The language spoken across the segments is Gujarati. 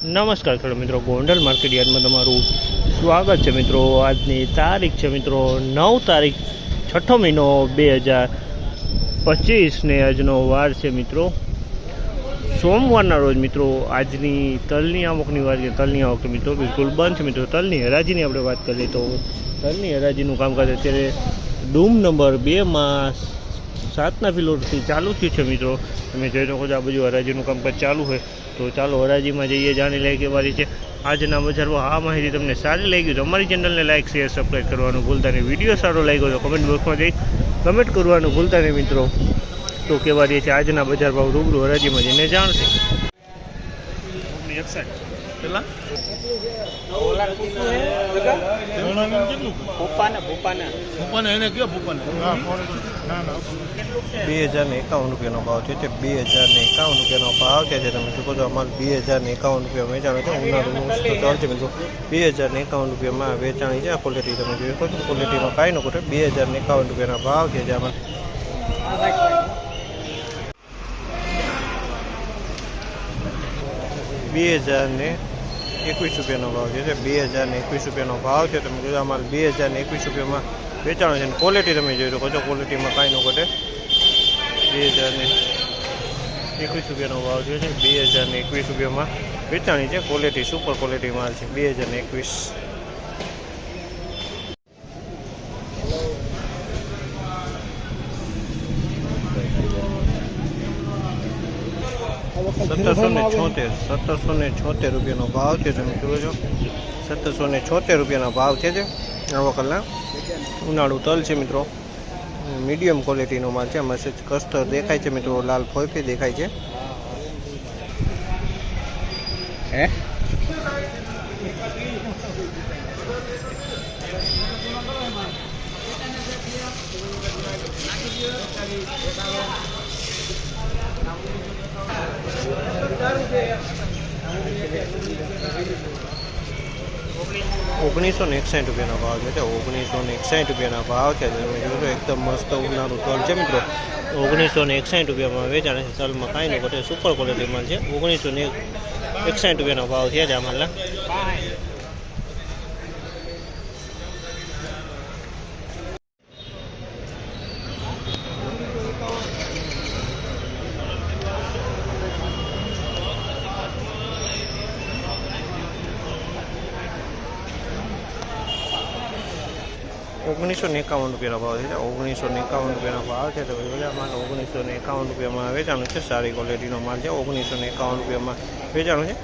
નમસ્કાર ખેડૂત મિત્રો, ગોંડલ માર્કેટ યાર્ડમાં તમારું સ્વાગત છે મિત્રો. આજની તારીખ છે મિત્રો, નવ તારીખ, છઠ્ઠો મહિનો બે હજાર પચીસને આજનો વાર છે મિત્રો. સોમવારના રોજ મિત્રો, આજની તલની આવકની વાત કરીએ, તલની આવક મિત્રો બિલકુલ બંધ છે મિત્રો. તલની હરાજીની આપણે વાત કરીએ તો તલની હરાજીનું કામકાજ અત્યારે ડૂમ નંબર બેમાં સાતના ફિલોરથી ચાલુ થયું છે મિત્રો. તમે જોઈ શકો છો આ બધું હરાજીનું કામકાજ ચાલુ હોય. તો ચાલો હરાજીમાં જઈએ, જાણી લઈએ કે વારી છે આજના બજારમાં આ માહિતી તમને સારી લાગી તો અમારી ચેનલને લાઇક શેર સબસ્ક્રાઈબ કરવાનું ભૂલતા નહીં. વીડિયો સારો લાગ્યો તો કમેન્ટ બોક્સમાં જઈ કમેન્ટ કરવાનું ભૂલતા નહીં મિત્રો. તો કેવા રહે છે આજના બજાર ભાવ રૂબરૂ હરાજીમાં જઈને જાણશે. કેટલા બે હજાર ને એકાવન રૂપિયાનો ભાવ છે. બે હજાર ને એકાવન રૂપિયાનો ભાવ છે જે તમે શકો છો અમારે બે હજાર ને એકાવન રૂપિયા વેચાણ છે ઉનાળુનું છે મિત્રો. બે હજાર ને એકાવન રૂપિયામાં વેચાણી છે. આ ક્વોલિટી તમે જોઈ શકો છો. ક્વોલિટીમાં કાંઈ ન કરે બે હજાર ને એકાવન રૂપિયાના ભાવ છે જે આમાં. બે હજાર ને એકવીસ રૂપિયાનો ભાવ છે બે હજારને એકવીસ રૂપિયાનો ભાવ છે. તમે જોયો અમારે બે હજારને એકવીસ રૂપિયામાં વેચાણો છે અને ક્વોલિટી તમે જોઈ શકો છો. ક્વોલિટીમાં કાંઈ ન ઘટે. બે હજારને એકવીસ રૂપિયાનો ભાવ છે બે હજારને એકવીસ રૂપિયામાં વેચાણી છે. ક્વોલિટી સુપર ક્વોલિટી માલ છે. બે હજારને એકવીસ સત્તરસો ને છોતેર, સત્તરસો ને રૂપિયાનો ભાવ છે, તમે જુઓ સત્તરસો ને છોતેર રૂપિયાનો ભાવ છે જે, આ વખતના. ઉનાળુ તલ છે, મિત્રો. મીડિયમ ક્વોલિટીનો માલ છે મસેજ કસ્તર દેખાય છે, મિત્રો. લાલ ફોઈફી દેખાય છે. હે? ઓગણીસો ને એકસાઠ રૂપિયાનો ભાવ છે તે ઓગણીસો ને એકસાઠ રૂપિયાના ભાવ છે. તમે જોશો એકદમ મસ્ત ઉનાળુ તલ છે મિત્રો. ઓગણીસો ને એકસાઠ રૂપિયામાં વેચાણ છે. તલમાં કાંઈ નહીં ઘટે સુપર ક્વોલિટીમાં છે. ઓગણીસો ને એકસાઠ રૂપિયાનો ભાવ છે આ માલના. ઓગણીસો ને એકાવન રૂપિયાનો ભાવ છે. ઓગણીસો ને એકાવન રૂપિયાનો ભાવ છે તો માલ ઓગણીસો ને એકાવન રૂપિયામાં વેચાણું છે. સારી ક્વોલિટીનો માલ છે. ઓગણીસો ને એકાવન રૂપિયામાં વેચાણું છે.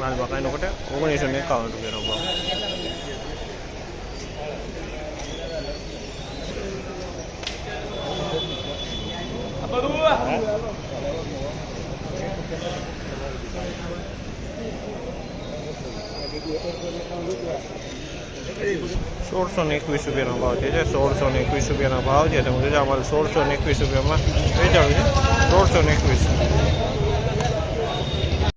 માલ કાંઈનો ઘટે. ઓગણીસો ને એકાવન રૂપિયાનો ભાવ. સોળસો ને એકવીસ રૂપિયાનો ભાવ છે સોળસો ને એકવીસ રૂપિયાનો ભાવ છે. તમે જોજો, અમારે સોળસો ને એકવીસ રૂપિયામાં વેચાણું છે. સોળસો ને એકવીસ.